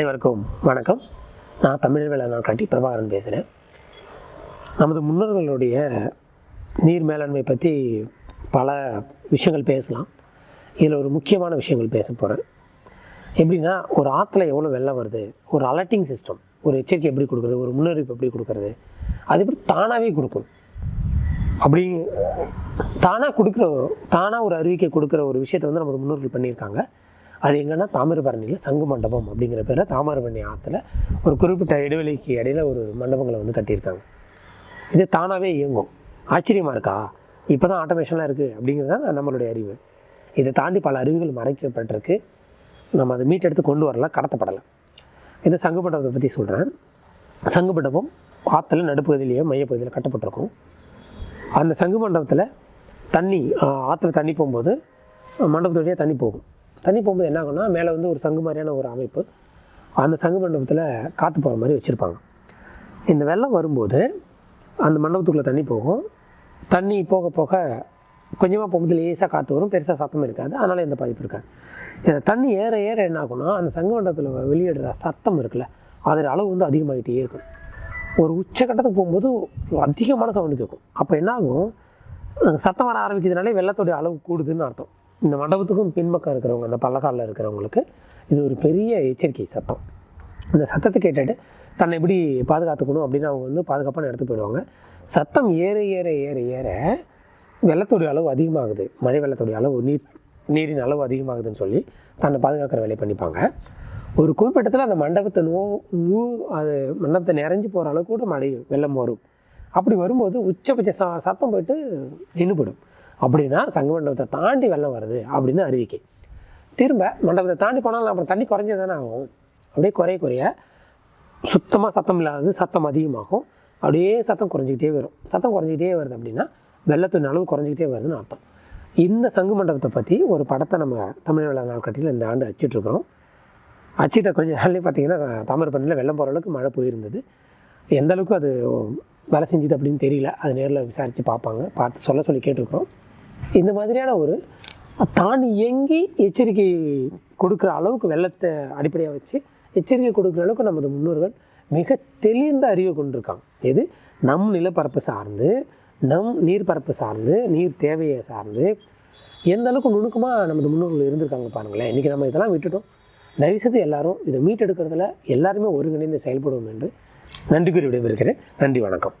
அனைவருக்கும் வணக்கம். நான் தமிழ் வேளாண் காட்டி பிரபாகரன் பேசுகிறேன் நமது முன்னோர்களுடைய நீர் மேலாண்மை பற்றி பல விஷயங்கள் பேசலாம். இதில் ஒரு முக்கியமான விஷயங்கள் பேச போகிறேன் எப்படின்னா ஒரு ஆற்றுல எவ்வளோ வெள்ளம் வருது ஒரு அலர்ட்டிங் சிஸ்டம் ஒரு எச்சரிக்கை எப்படி கொடுக்குறது ஒரு முன்னறிவிப்பு எப்படி கொடுக்குறது அது எப்படி தானாகவே கொடுக்கும். அப்படி தானாக கொடுக்குற தானாக ஒரு அறிவிக்கை கொடுக்குற ஒரு விஷயத்தை வந்து நமது முன்னோர்கள் பண்ணியிருக்காங்க. அது எங்கன்னா தாமிரபரணியில் சங்கு மண்டபம் அப்படிங்கிற பேரில் தாமிரபரணி ஆற்றுல ஒரு குறிப்பிட்ட இடைவெளிக்கு இடையில் ஒரு மண்டபங்களை வந்து கட்டியிருக்காங்க. இது தானாகவே இயங்கும். ஆச்சரியமாக இருக்கா? இப்போ தான் ஆட்டோமேஷனாக இருக்குது அப்படிங்கிறது தான் நம்மளுடைய அறிவு. இதை தாண்டி பல அறிவுகள் மறைக்கப்பட்டிருக்கு. நம்ம அதை மீட்டெடுத்து கொண்டு வரலாம் கடத்தப்படலை இந்த சங்கு மண்டபத்தை பற்றி சொல்கிறேன் சங்கு மண்டபம் ஆற்றுல நடுப்பகுதியிலேயே மையப்பகுதியில் கட்டப்பட்டிருக்கும். அந்த சங்கு மண்டபத்தில் தண்ணி ஆற்றுல தண்ணி போகும்போது மண்டபத்துடைய தண்ணி போகும். தண்ணி போகும்போது என்ன ஆகும்னா மேலே வந்து ஒரு சங்கு மாதிரியான ஒரு அமைப்பு அந்த சங்கு மண்டபத்தில் காற்று போகிற மாதிரி வச்சுருப்பாங்க. இந்த வெள்ளம் வரும்போது அந்த மண்டபத்துக்குள்ளே தண்ணி போகும். தண்ணி போக போக கொஞ்சமாக போகும்போது லேசாக காற்று வரும். பெருசாக சத்தம் இருக்காது. அதனால் எந்த பாதிப்பு இருக்காது. இந்த தண்ணி ஏற ஏற என்ன ஆகும்னா அந்த சங்கு மண்டபத்தில் வெளியிடுற சத்தம் இருக்குல்ல அதோட அளவு வந்து அதிகமாகிட்டே இருக்கும். ஒரு உச்சக்கட்டத்துக்கு போகும்போது அதிகமான சவுண்டு கேட்கும் அப்போ என்ன ஆகும்? சத்தம் வர ஆரம்பிக்கிறதுனாலே வெள்ளத்தோடைய அளவு கூடுதுன்னு அர்த்தம். இந்த மண்டபத்துக்கும் பின்பக்கம் இருக்கிறவங்க அந்த பல்லக்காலில் இருக்கிறவங்களுக்கு இது ஒரு பெரிய எச்சரிக்கை சத்தம் இந்த சத்தத்தை கேட்டுட்டு தன்னை எப்படி பாதுகாத்துக்கணும் அப்படின்னு அவங்க வந்து பாதுகாப்பான இடத்துக்கு போயிடுவாங்க. சத்தம் ஏற ஏற ஏற ஏற வெள்ளத்துடைய அளவு அதிகமாகுது. மழை வெள்ளத்துடைய அளவு நீர் நீரின் அளவு அதிகமாகுதுன்னு சொல்லி தன்னை பாதுகாக்கிற வேலையை பண்ணிப்பாங்க. ஒரு குறிப்பிட்டத்தில் அந்த மண்டபத்தை நோ மூ அது மண்டபத்தை நிறைஞ்சு போகிற அளவுக்கு கூட மழை வெள்ளம் வரும். அப்படி வரும்போது உச்சபட்ச ச சத்தம் போயிட்டு நின்றுபடும். அப்படின்னா சங்க மண்டபத்தை தாண்டி வெள்ளம் வருது அப்படின்னு அறிவிக்கை. திரும்ப மண்டபத்தை தாண்டி போனாலும் அப்புறம் தண்ணி குறைஞ்சது தானே ஆகும். அப்படியே குறைய குறைய சுத்தமாக சத்தம் இல்லாதது சத்தம் அதிகமாகும். அப்படியே சத்தம் குறைஞ்சிக்கிட்டே வரும். சத்தம் குறைஞ்சிக்கிட்டே வருது அப்படின்னா வெள்ளத்தின் அளவு குறைஞ்சிக்கிட்டே வருதுன்னு அர்த்தம். இந்த சங்கு மண்டபத்தை பற்றி ஒரு படத்தை நம்ம தமிழ் வேளா நாட்காட்டியில் இந்த ஆண்டு அச்சிட்ருக்குறோம் அச்சிட்ட கொஞ்சம் நாள்லேயே பார்த்தீங்கன்னா தாமிரபரணியில் வெள்ளம் போகிற அளவுக்கு மழை போயிருந்தது. எந்த அளவுக்கு அது வேலை செஞ்சுது அப்படின்னு தெரியல. அது நேரில் விசாரித்து பார்ப்பாங்க. பார்த்து சொல்ல சொல்லி கேட்டிருக்கிறோம். இந்த மாதிரியான ஒரு தான் இயங்கி எச்சரிக்கை கொடுக்குற அளவுக்கு வெள்ளத்தை அடிப்படையாக வச்சு எச்சரிக்கை கொடுக்குற அளவுக்கு நமது முன்னோர்கள் மிக தெளிந்த அறிவை கொண்டிருக்காங்க. எது? நம் நிலப்பரப்பு சார்ந்து நம் நீர்ப்பரப்பு சார்ந்து நீர் தேவையை சார்ந்து எந்த அளவுக்கு நுணுக்கமாக நமது முன்னோர்கள் இருந்திருக்காங்க பாருங்களேன். இன்றைக்கி நம்ம இதெல்லாம் விட்டுட்டோம். தயவுசெய்து எல்லாரும் இதை மீட்டெடுக்கிறதுல எல்லாருமே ஒருங்கிணைந்து செயல்படுவோம் என்று நன்றி கூறி விடைபெறுகிறேன். நன்றி வணக்கம்.